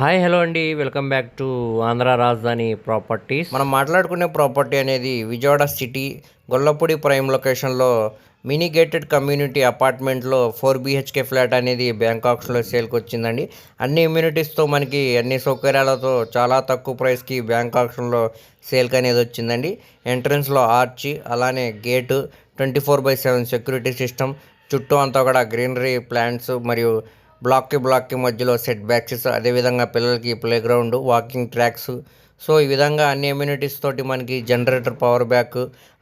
Hi hello అండి. Welcome back to Andhra Rajadhani properties. మనం మాట్లాడుకునే ప్రాపర్టీ అనేది విజయవాడ సిటీ గొల్లపూడి ప్రైమ్ లొకేషన్లో మినీ గేటెడ్ కమ్యూనిటీ అపార్ట్మెంట్లో ఫోర్ బీహెచ్కే ఫ్లాట్ అనేది బ్యాంకాక్స్లో సేల్కి వచ్చిందండి. అన్ని ఇమ్యూనిటీస్తో మనకి అన్ని సౌకర్యాలతో చాలా తక్కువ ప్రైస్కి బ్యాంకాక్స్లో సేల్కి అనేది వచ్చిందండి. ఎంట్రన్స్లో ఆర్చి అలానే gate twenty four by seven security system చుట్టూ అంతా కూడా గ్రీనరీ ప్లాంట్స్ మరియు బ్లాక్కి బ్లాక్కి మధ్యలో సెట్ బ్యాక్స్ అదేవిధంగా పిల్లలకి playground walking tracks. So ఈ విధంగా అన్ని ఎమ్యూనిటీస్ తోటి మనకి జనరేటర్ పవర్ బ్యాక్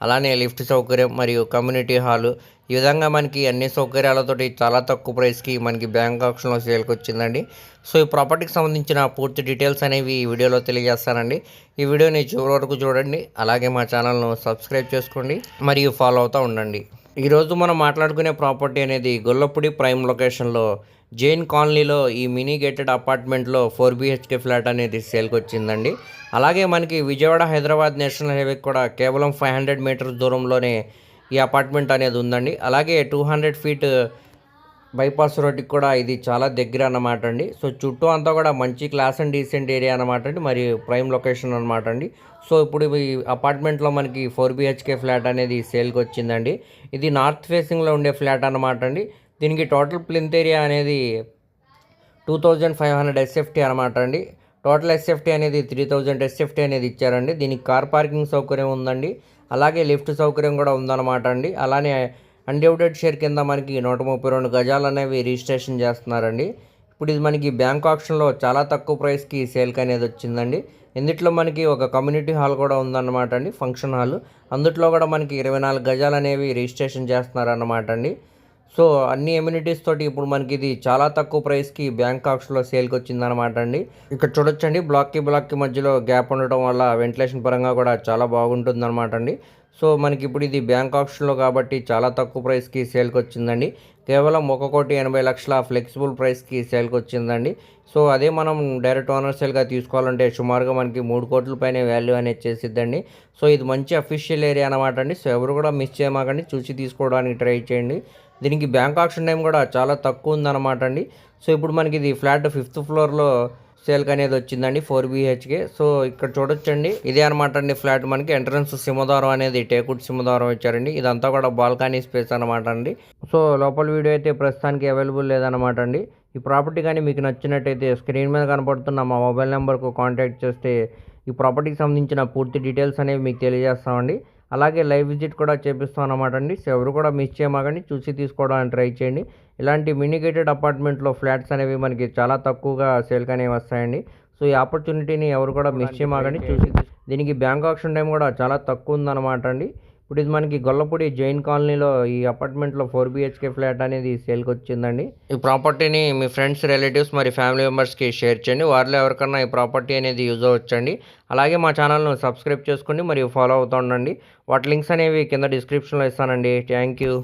అలానే లిఫ్ట్ సౌకర్యం మరియు కమ్యూనిటీ హాలు. ఈ విధంగా మనకి అన్ని సౌకర్యాలతోటి చాలా తక్కువ ప్రైస్కి మనకి బ్యాంక్ ఆప్షన్లో సేల్కి వచ్చిందండి. సో ఈ ప్రాపర్టీకి సంబంధించిన పూర్తి డీటెయిల్స్ అనేవి ఈ వీడియోలో తెలియజేస్తానండి. ఈ వీడియోని చివరి వరకు చూడండి. అలాగే మా ఛానల్ను సబ్స్క్రైబ్ చేసుకోండి మరియు ఫాలో అవుతూ ఉండండి. ఈరోజు మనం మాట్లాడుకునే ప్రాపర్టీ అనేది గొల్లపూడి ప్రైమ్ లొకేషన్లో జైన్ కాలనీలో ఈ మినీ గేటెడ్ అపార్ట్మెంట్లో ఫోర్ బీహెచ్కే ఫ్లాట్ అనేది సేల్కి వచ్చిందండి అలాగే మనకి విజయవాడ హైదరాబాద్ నేషనల్ హైవేకి కూడా కేవలం ఫైవ్ హండ్రెడ్ మీటర్స్ దూరంలోనే ఈ అపార్ట్మెంట్ అనేది ఉందండి. అలాగే టూ హండ్రెడ్ ఫీట్ బైపాస్ రోడ్కి కూడా ఇది చాలా దగ్గర అన్నమాట అండి. సో చుట్టూ అంతా కూడా మంచి క్లాస్ అండ్ డీసెంట్ ఏరియా అనమాట అండి. మరియు ప్రైమ్ లొకేషన్ అనమాట అండి. సో ఇప్పుడు ఈ అపార్ట్మెంట్లో మనకి ఫోర్ బిహెచ్కే ఫ్లాట్ అనేది సేల్కి వచ్చిందండి ఇది నార్త్ ఫేసింగ్లో ఉండే ఫ్లాట్ అనమాట అండి. దీనికి టోటల్ ప్లింత్ ఏరియా అనేది two thousand five hundred SFT అనమాట అండి. టోటల్ ఎస్ఎఫ్టీ అనేది త్రీ థౌజండ్ ఎస్ఎఫ్టీ అనేది ఇచ్చారండి. దీనికి కార్ పార్కింగ్ సౌకర్యం ఉందండి. అలాగే లిఫ్ట్ సౌకర్యం కూడా ఉందన్నమాట అండి. అలానే అన్డివిడెడ్ షేర్ కింద మనకి నూట ముప్పై రెండు గజాలు అనేవి రిజిస్ట్రేషన్ చేస్తున్నారండి. ఇప్పుడు ఇది మనకి బ్యాంక్ ఆప్షన్లో చాలా తక్కువ ప్రైస్కి సేల్కి అనేది వచ్చిందండి. ఇందుట్లో మనకి ఒక కమ్యూనిటీ హాల్ కూడా ఉందన్నమాట అండి ఫంక్షన్ హాల్. అందుట్లో కూడా మనకి ఇరవై నాలుగు గజాలు అనేవి రిజిస్ట్రేషన్ చేస్తున్నారన్నమాట అండి. సో అన్ని ఎమ్యూనిటీస్ తోటి ఇప్పుడు మనకి ఇది చాలా తక్కువ ప్రైస్కి బ్యాంకాక్స్లో సేల్కి వచ్చిందనమాట అండి. ఇక్కడ చూడొచ్చండి బ్లాక్కి బ్లాక్కి మధ్యలో గ్యాప్ ఉండటం వల్ల వెంటిలేషన్ పరంగా కూడా చాలా బాగుంటుందన్నమాట అండి. సో మనకి ఇప్పుడు ఇది బ్యాంక్ ఆప్షన్లో కాబట్టి చాలా తక్కువ ప్రైస్కి సేల్కి వచ్చిందండి. కేవలం ఒక కోటి ఎనభై లక్షల ఫ్లెక్సిబుల్ ప్రైస్కి సేల్కి వచ్చిందండి. సో అదే మనం డైరెక్ట్ ఓనర్ సేల్గా తీసుకోవాలంటే సుమారుగా మనకి మూడు కోట్ల పైన వాల్యూ అనేది చేసిద్దండి. సో ఇది మంచి అఫీషియల్ ఏరియా అనమాట అండి. సో ఎవరు కూడా మిస్ చేయమాకండి చూసి తీసుకోవడానికి ట్రై చేయండి. దీనికి బ్యాంక్ ఆప్షన్ టైం కూడా చాలా తక్కువ ఉందన్నమాట అండి. సో ఇప్పుడు మనకి ఇది ఫ్లాట్ ఫిఫ్త్ ఫ్లోర్లో సేల్కి అనేది వచ్చిందండి ఫోర్ బీహెచ్కే. సో ఇక్కడ చూడొచ్చండి. ఇదే అనమాట అండి ఫ్లాట్ మనకి. ఎంట్రన్స్ సింహద్వారం అనేది టేకుడ్ సింహద్వారం ఇచ్చారండి. ఇదంతా కూడా బాల్కనీ స్పేస్ అనమాట అండి. సో లోపల వీడియో అయితే ప్రస్తుతానికి అవైలబుల్ లేదనమాట అండి. ఈ ప్రాపర్టీ కానీ మీకు నచ్చినట్టయితే స్క్రీన్ మీద కనపడుతున్న మా మొబైల్ నెంబర్కు కాంటాక్ట్ చేస్తే ఈ ప్రాపర్టీకి సంబంధించిన పూర్తి డీటెయిల్స్ అనేవి మీకు తెలియజేస్తామండి. అలాగే లైవ్ విజిట్ కూడా చేపిస్తాం అనమాట అండి సో ఎవరు కూడా మిస్ చేయమాకండి. చూసి తీసుకోవడానికి ట్రై చేయండి. ఇలాంటి మినిగేటెడ్ అపార్ట్మెంట్లో ఫ్లాట్స్ అనేవి మనకి చాలా తక్కువగా సేల్కి అనేవి వస్తాయండి. సో ఈ ఆపర్చునిటీని ఎవరు కూడా మిస్ చేయమాకండి. చూసి దీనికి బ్యాంక్ ఆప్షన్ టైం కూడా చాలా తక్కువ ఉందన్నమాట అండి ఇప్పుడు ఇది మనకి గొల్లపూడి జైన్ కాలనీలో ఈ అపార్ట్మెంట్లో ఫోర్ బిహెచ్కే ఫ్లాట్ అనేది సేల్కి వచ్చిందండి. ఈ ప్రాపర్టీని మీ ఫ్రెండ్స్ రిలేటివ్స్ మరి ఫ్యామిలీ మెంబర్స్కి షేర్ చేయండి. వారిలో ఎవరికన్నా ఈ ప్రాపర్టీ అనేది యూజ్ అవ్వచ్చండి. అలాగే మా ఛానల్ను సబ్స్క్రైబ్ చేసుకోండి మరియు ఫాలో అవుతూ ఉండండి. వాటి లింక్స్ అనేవి కింద డిస్క్రిప్షన్లో ఇస్తానండి. Thank you.